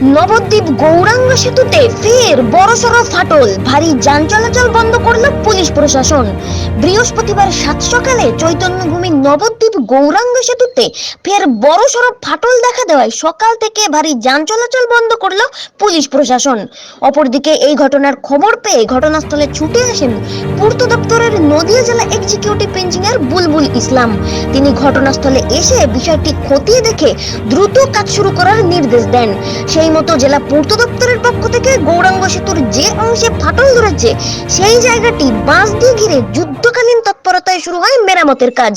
নবদ্বীপ গৌরাঙ্গ সেতুতে ফের বড়সড় ফাটল। ভারী যান চলাচল বন্ধ করল পুলিশ প্রশাসন। বৃহস্পতিবার সাত সকালে চৈতন্যভূমি নবদ্বীপ গৌরাঙ্গ সেতুতে ফের বড়সড় ফাটল দেখা দেওয়ায় সকাল থেকে ভারী যান চলাচল বন্ধ করল পুলিশ প্রশাসন। অপরদিকে এই ঘটনার খবর পেয়ে ঘটনাস্থলে ছুটে আসেন পূর্ত দপ্তরের নদিয়া জেলা এক্সিকিউটিভ ইঞ্জিনিয়ার বুলবুল ইসলাম তিনি ঘটনাস্থলে এসে বিষয়টি খতিয়ে দেখে দ্রুত কাজ শুরু করার নির্দেশ দেন। সেই মতো জেলা পূর্ত দপ্তরের পক্ষ থেকে গৌরাঙ্গ সেতুর যে অংশে ফাটল ধরেছে, সেই জায়গাটি বাঁশ দিয়ে ঘিরে যুদ্ধকালীন তৎপরতায় শুরু হয় মেরামতের কাজ।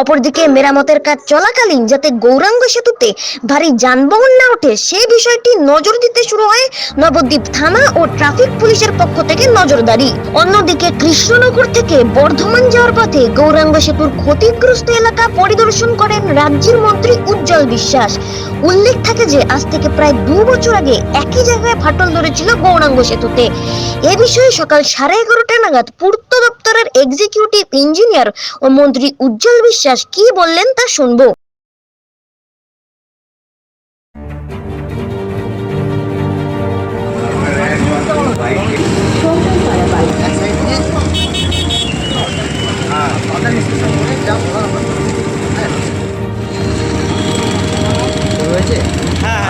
অপরদিকে মেরামতের কাজ চলাকালীন যাতে গৌরাঙ্গ সেতুতে ভারী যানবাহন না ওঠে সেই বিষয়টি নজর দিতে শুরু হয় নবদ্বীপ থানা ও ট্রাফিক পুলিশের পক্ষ থেকে নজরদারি। অন্যদিকে কৃষ্ণনগর থেকে বর্ধমান যাওয়ার পথে গৌরাঙ্গ সেতুর ক্ষতিগ্রস্ত এলাকা পরিদর্শন করেন রাজ্যের মন্ত্রী উজ্জ্বল বিশ্বাস। উল্লেখ থাকে যে, আজ থেকে প্রায় দু বছর আগে একই জায়গায় ফাটল ধরেছিল গৌরাঙ্গ সেতুতে। এ বিষয়ে সকাল সাড়ে এগারোটা নাগাদ পূর্ত দপ্তরের এক্সিকিউটিভ ইঞ্জিনিয়ার ও মন্ত্রী উজ্জ্বল বিশ্বাস কি বললেন তা শুনব।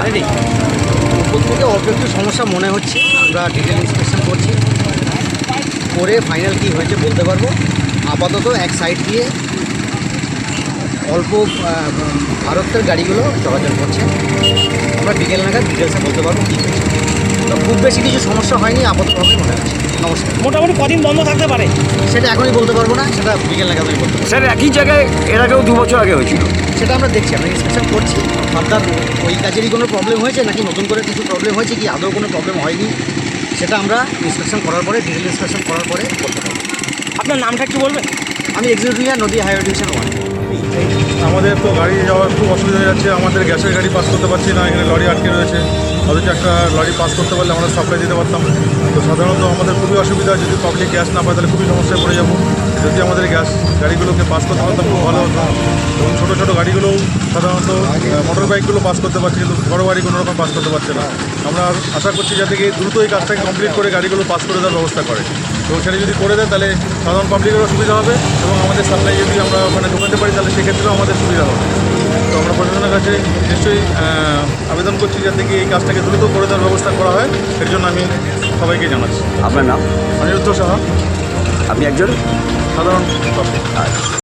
হ্যাঁ প্রত্যেকে অল্প একটু সমস্যা মনে হচ্ছে, আমরা ডিটেল ইন্সপেকশন করছি। করে ফাইনাল কি হয়েছে বলতে পারব? আপাতত এক সাইড দিয়ে অল্প ভারতের গাড়িগুলো চলাচল করছে। আমরা বিকেল নাগাদ ডিটেলসে বলতে পারব কী হয়েছে। তো খুব বেশি কিছু সমস্যা হয়নি আপাততভাবে মনে হচ্ছে নমস্কার মোটামুটি কদিন বন্ধ থাকতে পারে। সেটা এখনই বলতে পারব না সেটা বিকেল নাগাদ আমি বলতে স্যার একই জায়গায় এর আগেও দু বছর আগে হয়েছিল। সেটা আমরা দেখছি আমরা ইন্সপেকশন করছি। ফার্দার ওই কাজেরই কোনো প্রবলেম হয়েছে নাকি নতুন করে কিছু প্রবলেম হয়েছে কি আদৌ কোনো প্রবলেম হয়নি? সেটা আমরা ইন্সপেকশন করার পরে ডিটেল ইন্সপেকশন করার পরে বলতে পারব। আপনার নামটা একটু বলবেন? আমি এক্সিকিউটিভ নদী হাইওয়ে ডিভিশন ওয়ান আমাদের তো গাড়ি যাওয়ার খুব অসুবিধা হয়ে যাচ্ছে। আমাদের গ্যাসের গাড়ি পাস করতে পারছি না, এখানে লরি আটকে রয়েছে। অথচ একটা লরি পাস করতে পারলে আমরা সাপ্লাই দিতে পারতাম। তো সাধারণত আমাদের খুবই অসুবিধা, যদি পাবলিক গ্যাস না পায় তাহলে খুবই সমস্যায় পড়ে যাব। যদি আমাদের গ্যাস গাড়িগুলোকে পাস করতে পারতাম, খুব ভালো হতো। এবং ছোটো ছোটো গাড়িগুলোও সাধারণত মোটর বাইকগুলো পাস করতে পারছে কিন্তু বড় গাড়ি কোনো রকম পাস করতে পারছে না। আমরা আশা করছি যাতে কি দ্রুত এই কাজটাকে কমপ্লিট করে গাড়িগুলো পাস করে দেওয়ার ব্যবস্থা করে। তো সেটা যদি করে দেয় তাহলে সাধারণ পাবলিকেরও সুবিধা হবে এবং আমাদের সাপ্লাই যদি আমরা ওখানে ঢোকাতে পারি তাহলে সেক্ষেত্রেও আমাদের সুবিধা হবে। তো আমরা প্রশাসনের কাছে নিশ্চয়ই আবেদন করছি যাতে কি এই কাজটাকে দ্রুত করে দেওয়ার ব্যবস্থা করা হয়। এর জন্য আমি সবাইকে জানাচ্ছি। আপনার নাম? অনিরুদ্ধ সাহা। আপনি একজন? সাধারণ পাবলিক